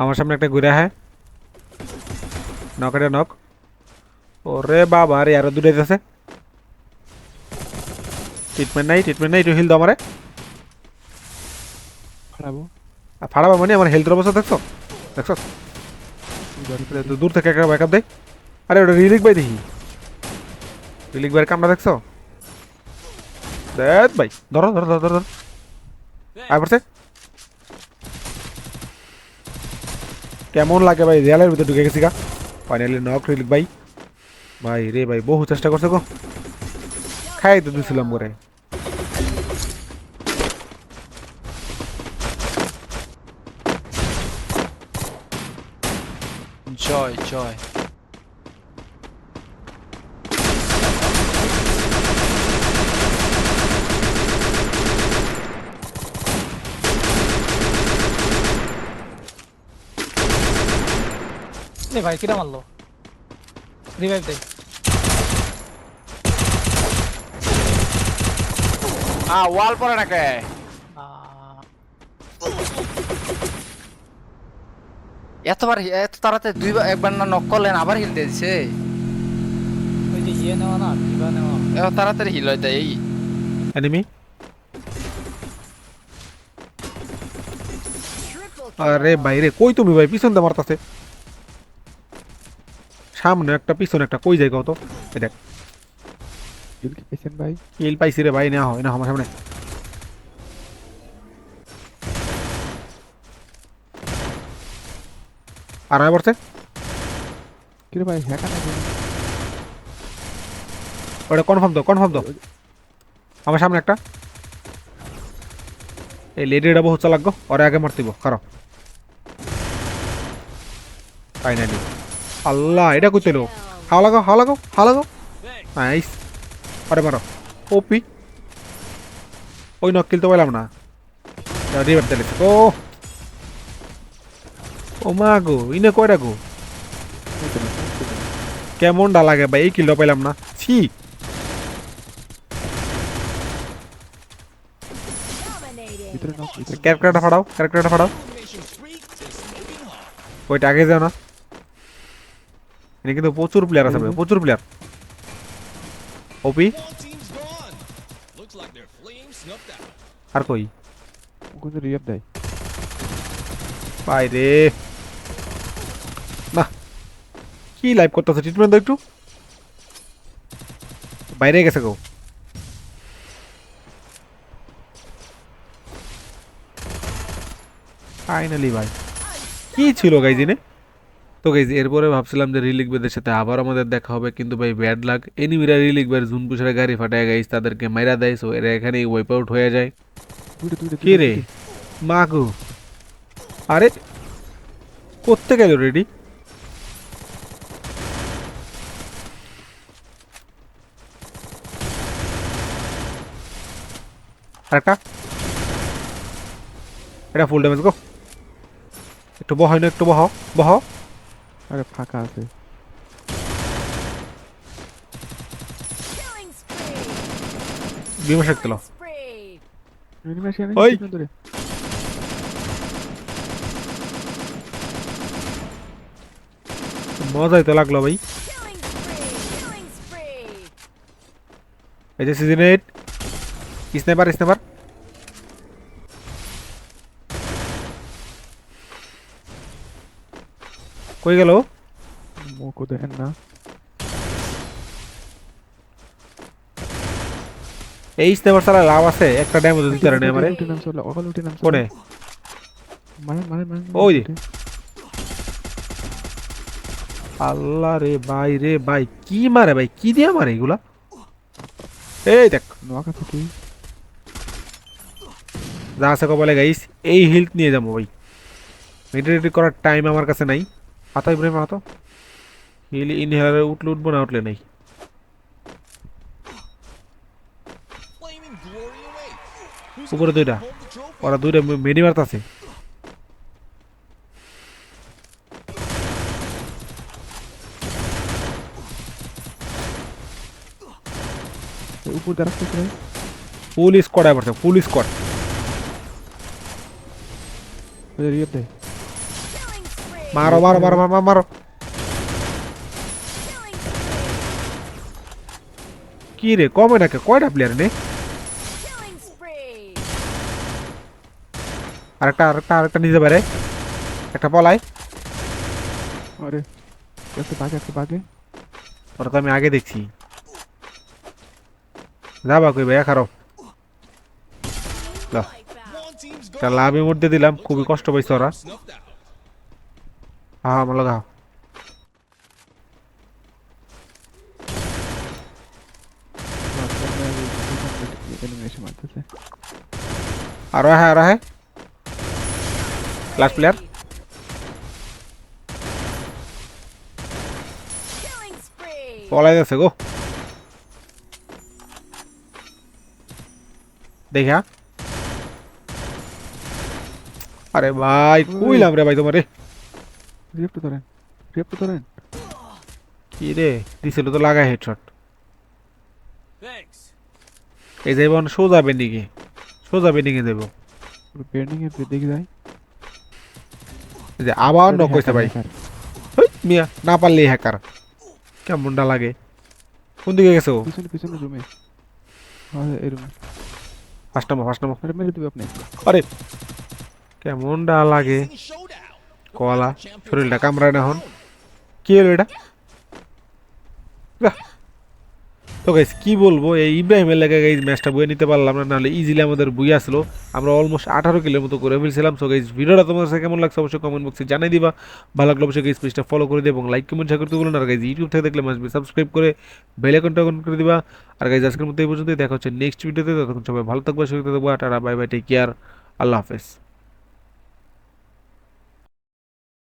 আমার সামনে একটা ঘুরে হ্যাঁ নক এটা নক। ওরে বাবা রে আরও দুটো আছে ট্রিটমেন্ট নাই ট্রিটমেন্ট নাই একটু হিল দাও আমারে। ফাড়াবো। আর ফাড়াবা মানে আমার হেলথের অবস্থা দেখছ? দেখছ? দূর থেকে একটা ব্যাকআপ দেয় আরে ওটা রিলিক ভাই দেখি। রিলিক ভাইয়ের কামটা দেখছ? দেখ ভাই ধরো ধরো ধরো ধরো ধরো। আয় পড়ছে। কেমন লাগে ভাই? রিয়ালের ভিতরে ঢুকে গেছি গা। ফাইনালি নক রিলিক ভাই। ভাই রে ভাই, বহু চেষ্টা করছে গো। খাই তো দিছিলাম করে জয় জয়। এ ভাই কিরা মারলো? রিভাইভ দে। আ ওয়াল পরে নাকে এতবার এত তাড়াতাড়ি দুইবার একবার না নক করলেন আবার হিল দিয়ে দিছে? ওই যে ইয়ে নেওয়া না ডিবা নেওয়া। এত তাড়াতাড়ি হিল হয়ে দেয় এই এনিমি আরে বাইরে কই তুমি ভাই? পিছন দিয়ে মারতাছে। সামনে একটা পিছনে একটা কই যায় কত দেখ। ভাই? কিল পাইছি রে ভাই না হয় না আমার সামনে। আর আয় পড়ছে। কিরে ভাই হ্যাকা ওটা কনফার্ম কনফার্ম আমার সামনে একটা। এই লেডিটা বহুত চালাক গো ওরে আগে মারতিব ফাইনালি আল্লাহ এটা কইতে লো। হাওয়া লাগাও হাওয়া লাগাও হাওয়া লাগাও। নাইস আরে মারো। ওপি ওই নক কিল তো পাইলাম না। রিভার দিলে ও! ও মা গো ইনে কয়টা গো? কেমনটা লাগে ভাই এই কিলটা পাইলাম না। ছি! ক্যারেক্টারটা ফাড়াও ক্যারেক্টারটা ফাড়াও ওইটা আগে যাও না। এখানে কিন্তু প্রচুর প্লেয়ার আছে প্রচুর প্লেয়ার ওপি আর কই কিন্তু রিয়াপ দেয় ভাই রে না কি লাইভ করতেছে ট্রিটমেন্ট দাও একটু বাইরে গেছে গো ফাইনালি ভাই কি ছিল গাইজিনে তো গাইজ এরপরে ভাবছিলাম যে রিলিক বেদের সাথে আবার আমাদের দেখা হবে কিন্তু ভাই ব্যাড লাগ এনিমিরা রিলিক বের জুন পুষারে গাড়ি ফাটায় গাইজ তাদেরকে মাইরা দেয় সো এরা এখানেই ওয়াইপ আউট হয়ে যায়। কি রে? মাগো আরে করতে গেল রেডি? আরেকটা এটা ফুল ড্যামেজ গো। একটু বহাই না একটু বহ বহ আরে ফাঁকা আছে Killing spree! বিমা শেখ দিল Spree! অ্যানিমেশন ওই। ধরে মজাই তো লাগলো ভাই Killing spree! Killing spree! এই যে সিজন এইট স্নাইপার স্নাইপার কই গেল? মুখও দেখেন না। এই স্নাইপার ছাড়া লাভ আছে একটা ড্যামেজ দিতে পারে না আমারে। কোনে? মানে মানে মানে ওই যে। আল্লাহ রে ভাই রে ভাই কি মারে ভাই? কি দিয়ে মারে এগুলা? এই দেখ। নক আছে কি যা আছে কবলে গাইস এই হিল্ট নিয়ে যাব ভাই। মেডিটেট করার টাইম আমার কাছে নাই। হাতা ইব্রাহিম হাতো হিল ইনহেলারে উঠলে উঠবো না উঠলে নাই। উপরে দুইটা। ওরা দুইটা মেডি মারতাছে। উপর নাই ফুল স্কোয়াড আবার ফুল স্কোয়াড। মারো মারো মারো মারো মারো. কি রে কমে নাকি? কয়টা প্লেয়ার নে. আরেকটা আরেকটা আরেকটা নিতে পারে একটা পলাই। আরে একটা বাগে একটা বাগে ওটা তো আমি আগে দেখছি। যাবা কই ভাইয়া খারো ল একটা লাভের মধ্যে দিলাম খুবই কষ্ট পাইছে ওরা। হ্যাঁ আমার লাগা এলিমিনেশন মারতেছে আরও হ্যাঁ আরও হ্যাঁ লাস্ট প্লেয়ার Killing spree. পলাই যাচ্ছে গো দেখা আরে ভাই কইলাম রে ভাই তোমারে রিয়েপ্ট ধরেন। রিয়েপ্ট ধরেন। কি রে? দিছিল তো লাগাই হেডশট এই যাইব সোজা বেন্ডিংয়ে। সোজা বেন্ডিংয়ে যাইব বেন্ডিং এর দিকে যাই। যে আবার নক কইছে ভাই। হই, মিয়া না পারলেই হ্যাকার কেমনটা লাগে? কোন দিকে গেছো? পিছনে পিছনে রুমে এই রুমে ফার্স্ট নাম্বার ফার্স্ট নাম্বার মেরে দিবে আপনি। আরে কেমনটা লাগে? কলা, শরীরটা কামড়ায় না হন কি হলো এটা। তো গাইস কি বলব? এই ইব্রাহিমের লেগে এই ম্যাচটা বয়ে নিতে পারলাম না, নাহলে ইজিলি আমাদের বই আসলো। আমরা অলমোস্ট আঠারো কিলোর মতো করে ফেলছিলাম। সো গাইস ভিডিওটা তোমার কাছে কেমন লাগছে অবশ্যই কমেন্ট বক্সে জানিয়ে দিবা। ভালো লাগলে অবশ্যই গাইস পেজটা ফলো করে দিও এবং লাইক কমেন্ট শেয়ার করতে বলুন আর গাইস ইউটিউব থেকে দেখলে মাসবি সাবস্ক্রাইব করে বেল আইকনটা অন করে দিবা। আর গাইস আজকের মতো এই পর্যন্তই। দেখা হচ্ছে নেক্সট ভিডিওতে ততক্ষণ সবাই ভালো থাকবে, সুস্থ থাকবে। Tata bye bye take care আল্লাহ হাফেজ।